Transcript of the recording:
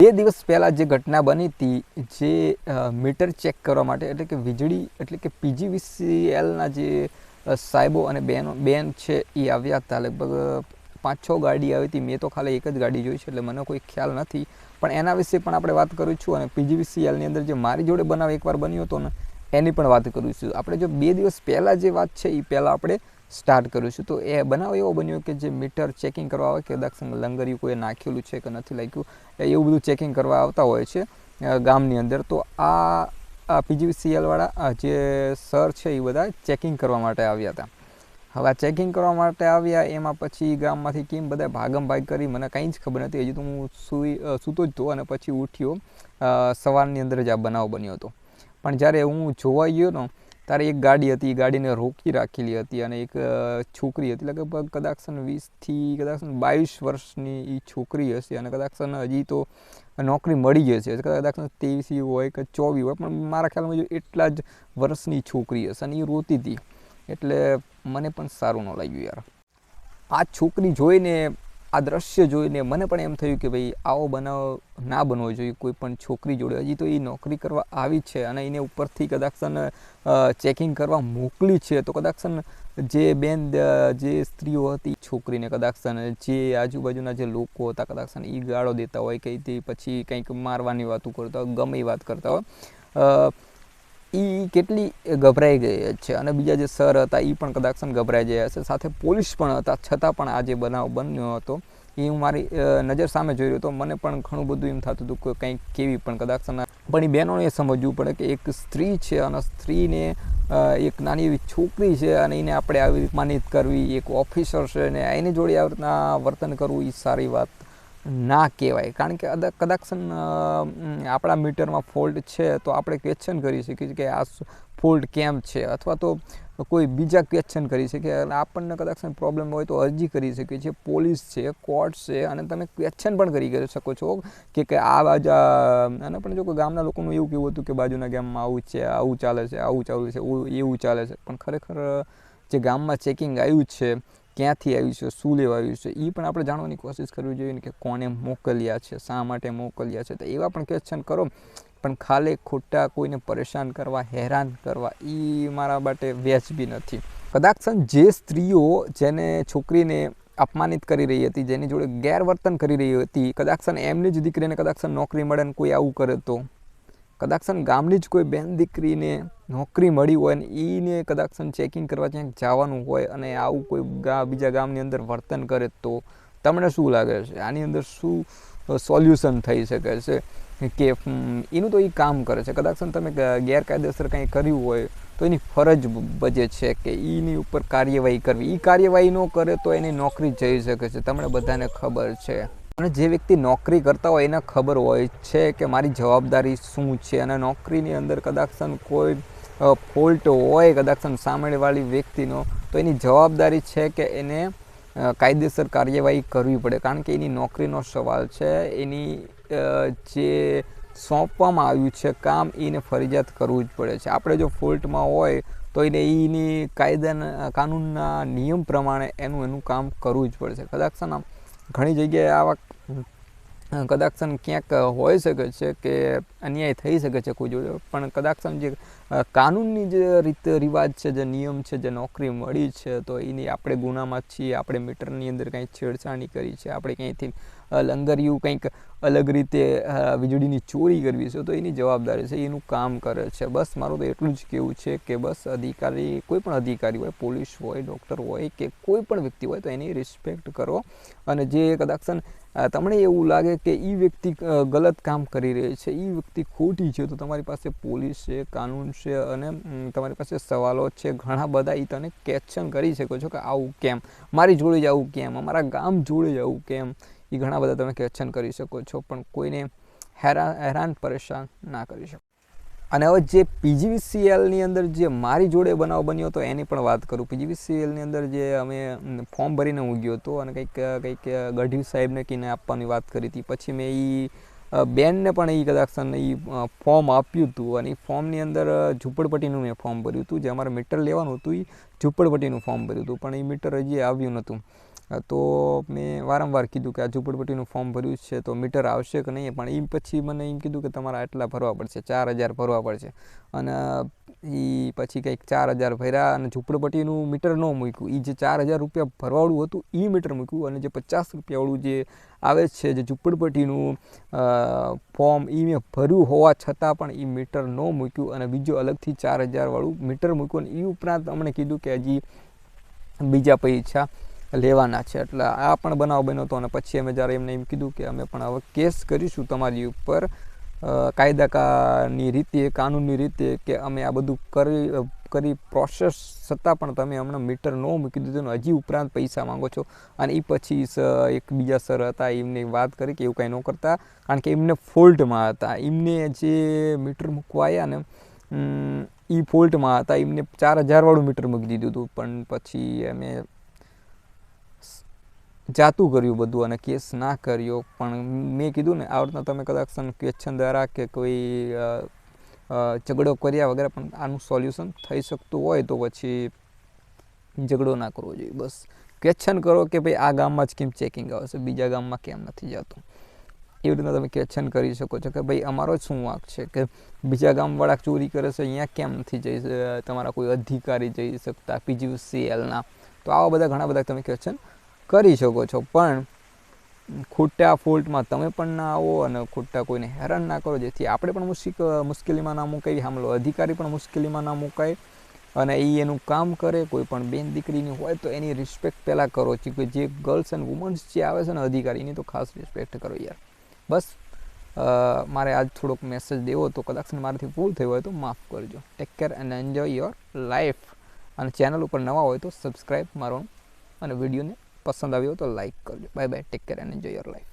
બે દિવસ પહેલાં જે ઘટના બની હતી, જે મીટર ચેક કરવા માટે, એટલે કે વીજળી, એટલે કે પીજીવીસીએલના જે સાહેબો અને બેનો બેન છે, એ આવ્યા હતા. લગભગ પાંચ છ ગાડી આવી હતી. મેં તો ખાલી એક જ ગાડી જોઈ છે, એટલે મને કોઈ ખ્યાલ નથી. પણ એના વિશે પણ આપણે વાત કરું છું અને પીજીવીસીએલની અંદર જે મારી જોડે બનાવ એકવાર બન્યો હતો ને, એની પણ વાત કરું છું આપણે જો બે દિવસ પહેલાં જે વાત છે એ પહેલાં આપણે સ્ટાર્ટ કરીશું તો એ બનાવ એવો બન્યો કે જે મીટર ચેકિંગ કરવા આવે, કે દક્ષિણ લંગરિયું કોઈ નાખેલું છે કે નથી લાગ્યું એવું બધું ચેકિંગ કરવા આવતા હોય છે ગામની અંદર. તો આ આ પીજીવીસીએલવાળા જે સર છે એ બધા ચેકિંગ કરવા માટે આવ્યા હતા. હવે આ ચેકિંગ કરવા માટે આવ્યા, એમાં પછી ગામમાંથી કેમ બધા ભાગમ ભાગ કરી, મને કંઈ જ ખબર નથી. હજી તો હું સૂઈ સૂતો જ હતો અને પછી ઉઠ્યો સવારની અંદર જ આ બનાવ બન્યો હતો. પણ જ્યારે હું જોવા ગયો ને ત્યારે એક ગાડી હતી, એ ગાડીને રોકી રાખેલી હતી અને એક છોકરી હતી. લગભગ કદાચ વીસથી કદાચ બાવીસ વર્ષની એ છોકરી હશે અને કદાચ ને હજી તો નોકરી મળી જશે હશે. કદાચન ત્રેવીસ હોય કે ચોવીસ હોય, પણ મારા ખ્યાલમાં જો એટલા જ વર્ષની છોકરી હશે અને એ રોતી હતી એટલે મને પણ સારું ન લાગ્યું યાર. આ છોકરી જોઈને આ દ્રશ્ય જોઈને મને પણ એમ થયું કે ભાઈ આવો બનાવ ના બનવો જોઈએ, કોઈ પણ છોકરી જોડે. હજી તો એ નોકરી કરવા આવી છે અને એને ઉપરથી કદાચ ચેકિંગ કરવા મોકલી છે, તો કદાચ જે બેન જે સ્ત્રીઓ હતી છોકરીને કદાચ જે આજુબાજુના જે લોકો હતા, કદાચ એ ગાળો દેતા હોય કંઈ તે પછી કંઈક મારવાની વાતો કરતા હોય, ગમે વાત કરતા હોય. એ કેટલી ગભરાઈ ગઈ છે. અને બીજા જે સર હતા એ પણ કદાચ ગભરાઈ ગયા છે સાથે પોલીસ પણ હતા, છતાં પણ આ જે બનાવ બન્યો હતો એ હું મારી નજર સામે જોઈ રહ્યો હતો. મને પણ ઘણું બધું એમ થતું હતું કે કંઈક કેવી પણ કદાચ પણ એ બહેનોને એ સમજવું પડે કે એક સ્ત્રી છે અને સ્ત્રીને એક નાની એવી છોકરી છે અને એને આપણે આવી રીતે માનિત કરવી, એક ઓફિસર છે ને એની જોડે આવી રીતના વર્તન કરવું એ સારી વાત ના કહેવાય. કારણ કે કદાચ આપણા મીટરમાં ફોલ્ટ છે, તો આપણે ક્વેશ્ચન કરી શકીએ કે આ ફોલ્ટ કેમ છે? અથવા તો કોઈ બીજા ક્વેશ્ચન કરી શકીએ. અને આપણને કદાચ પ્રોબ્લેમ હોય તો અરજી કરી શકીએ છીએ. પોલીસ છે કોર્ટ છે, અને તમે ક્વેશ્ચન પણ કરી શકો છો. કે કે આ બાજુ અને પણ જો કોઈ ગામના લોકોનું એવું કેવું હતું કે બાજુના ગામમાં આવું છે, આવું ચાલે છે, આવું ચાલે છે, એવું ચાલે છે. પણ ખરેખર જે ગામમાં ચેકિંગ આવ્યું છે ક્યાંથી આવ્યું છે, શું લેવા આવ્યું છે એ પણ આપણે જાણવાની કોશિશ કરવી જોઈએ ને કે કોને મોકલ્યા છે, શા માટે મોકલ્યા છે. તો એવા પણ ક્વેશ્ચન કરો, પણ ખાલી ખોટા કોઈને પરેશાન કરવા, હેરાન કરવા એ મારા માટે વ્યાજબી નથી. કદાચ જે સ્ત્રીઓ જેને છોકરીને અપમાનિત કરી રહી હતી, જેની જોડે ગેરવર્તન કરી રહી હતી, કદાચ એમની જ દીકરીને કદાચ નોકરી મળે ને કોઈ આવું કરે તો? કદાચ ગામની જ કોઈ બેન દીકરીને નોકરી મળી હોય ને એને કદાચ ચેકિંગ કરવા ક્યાંક જવાનું હોય અને આવું કોઈ ગા, બીજા ગામની અંદર વર્તન કરે તો તમને શું લાગે છે? આની અંદર શું સોલ્યુશન થઈ શકે છે? કે એનું તો એ કામ કરે છે. કદાચ તમે ગેરકાયદેસર કંઈ કર્યું હોય તો એની ફરજ બજે છે કે એની ઉપર કાર્યવાહી કરવી. એ કાર્યવાહી ન કરે તો એની નોકરી જઈ શકે છે. તમને બધાને ખબર છે. અને જે વ્યક્તિ નોકરી કરતા હોય એને ખબર હોય છે કે મારી જવાબદારી શું છે અને નોકરીની અંદર કદાચ કોઈ ફોલ્ટ હોય, કદાચ સામેવાળી વ્યક્તિનો, તો એની જવાબદારી છે કે એને કાયદેસર કાર્યવાહી કરવી પડે. કારણ કે એની નોકરીનો સવાલ છે, એની જે સોંપવામાં આવ્યું છે કામ એને ફરજિયાત કરવું જ પડે છે. આપણે જો ફોલ્ટમાં હોય, તો એને એની કાયદાના, કાનૂનના નિયમ પ્રમાણે એનું એનું કામ કરવું જ પડશે કદાચ ઘણી જગ્યાએ આવા અ, કદાચ ક્યાંક હોઈ શકે છે કે અન્યાય થઈ શકે છે કોઈ જોડે. પણ કદાચ જે કાનૂનની જે રીત રિવાજ છે, જે નિયમ છે, જે નોકરી મળી છે, તો એની આપણે ગુનામાં છીએ, આપણે મીટરની અંદર કંઈ છેડછાણી કરી છે, આપણે ક્યાંયથી લંગરિયું કંઈક અલગ રીતે વીજળીની ચોરી કરવી છે, તો એની જવાબદારી છે, એનું કામ કરે છે. બસ મારું તો એટલું જ કહેવું છે કે બસ અધિકારી, કોઈ પણ અધિકારી હોય, પોલીસ હોય, ડૉક્ટર હોય કે કોઈ પણ વ્યક્તિ હોય, તો એની રિસ્પેક્ટ કરો. અને જે કદાચ તમને એવું લાગે કે એ વ્યક્તિ ગલત કામ કરી રહી છે એ વ્યક્તિ ખોટી છે, તો તમારી પાસે પોલીસ છે, કાનૂન છે અને તમારી પાસે સવાલો છે, ઘણા બધા એ તને ક્વેશ્ચન કરી શકો છો કે આવું કેમ? મારી જોડે જ આવું કેમ? અમારા ગામ જોડે જ આવું કેમ? એ ઘણા બધા તમે ક્વેશ્ચન કરી શકો છો, પણ કોઈને હેરાન હેરાન, પરેશાન ના કરી શકો. અને હવે જે પીજીવીસીએલની અંદર જે મારી જોડે બનાવ બન્યો હતો એની પણ વાત કરું. પીજીવીસીએલની અંદર જે અમે ફોર્મ ભરીને હું હતો અને કંઈક કંઈક ગઢવી સાહેબને કહીને આપવાની વાત કરી હતી. પછી મેં એ બેનને પણ એ કદાચ એ ફોર્મ આપ્યું હતું અને એ ફોર્મની અંદર ઝૂંપડપટ્ટીનું મેં ફોર્મ ભર્યું હતું જે અમારે મીટર લેવાનું હતું એ ઝૂંપડપટ્ટીનું ફોર્મ ભર્યું હતું પણ એ મીટર હજી આવ્યું નહોતું. તો મેં વારંવાર કીધું કે આ ઝૂંપડપટ્ટીનું ફોર્મ ભર્યું છે, તો મીટર આવશે કે નહીં? પણ એ પછી મને એમ કીધું કે તમારે આટલા ભરવા પડશે, ચાર હજાર ભરવા પડશે. અને એ પછી કંઈક ચાર હજાર ભર્યા અને ઝૂંપડપટ્ટીનું મીટર ન મૂક્યું. એ જે ચાર હજાર રૂપિયા ભરવાળું હતું એ મીટર મૂક્યું અને જે પચાસ રૂપિયાવાળું જે આવે છે, જે ઝૂંપડપટ્ટીનું ફોર્મ એ મેં ભર્યું હોવા છતાં પણ એ મીટર ન મૂક્યું અને બીજું અલગથી ચાર હજારવાળું મીટર મૂક્યું અને એ ઉપરાંત અમને કીધું કે હજી બીજા પૈસા લેવાના છે. એટલે આ પણ બનાવ બન્યો હતો અને પછી અમે જ્યારે એમને એમ કીધું કે અમે પણ હવે કેસ કરીશું તમારી ઉપર કાયદાકાની રીતે કાનૂની રીતે કે અમે આ બધું કરી કરી પ્રોસેસ છતાં પણ તમે હમણાં મીટર ન મૂકી દીધું ને હજી ઉપરાંત પૈસા માંગો છો. અને એ પછી એક બીજા સર હતા, એમને વાત કરી કે એવું કાંઈ ન કરતા. કારણ કે એમને ફોલ્ટમાં હતા. એમને જે મીટર મૂકવા આવ્યા ને એ ફોલ્ટમાં હતા. એમને ચાર હજારવાળું મીટર મૂકી દીધું હતું. પણ પછી અમે જાતું કર્યું બધું અને કેસ ના કર્યો. પણ મેં કીધું ને આ રીતના તમે કદાચ ક્વેશ્ચન દ્વારા કે કોઈ ઝઘડો કર્યા વગેરે, પણ આનું સોલ્યુશન થઈ શકતું હોય તો પછી ઝઘડો ના કરવો જોઈએ. બસ. ક્વેશ્ચન કરો કે ભાઈ આ ગામમાં જ કેમ ચેકિંગ આવશે? બીજા ગામમાં કેમ નથી જતું? એવી રીતના તમે ક્વેશ્ચન કરી શકો છો કે ભાઈ અમારો શું વાંક છે? કે બીજા ગામવાળા ચોરી કરે છે, અહીંયા કેમ નથી જઈ તમારા કોઈ અધિકારી જઈ શકતા પીજીસીએલના તો આવા બધા ઘણા બધા તમે ક્વેશ્ચન કરી શકો છો, પણ ખોટા ફોલ્ટમાં તમે પણ ના આવો અને ખોટા કોઈને હેરાન ના કરો, જેથી આપણે પણ મુશ્કેલ, મુશ્કેલીમાં ના મુકાય હામલો અધિકારી પણ મુશ્કેલીમાં ના મુકાય અને એ એનું કામ કરે, કોઈ પણ બેન દીકરીની હોય તો એની રિસ્પેક્ટ પહેલાં કરો કે જે ગર્લ્સ એન્ડ વુમન્સ જે આવે છે ને અધિકારીની તો ખાસ રિસ્પેક્ટ કરો યાર. બસ મારે આજ થોડોક મેસેજ દેવો તો કદાચ મારાથી ભૂલ થઈ હોય તો માફ કરજો. Take care and enjoy your life અને ચેનલ ઉપર નવા હોય તો સબસ્ક્રાઈબ મારો અને વિડીયોને પસંદ આવ્યો તો લાઈક કરજો. Bye bye take care and enjoy your life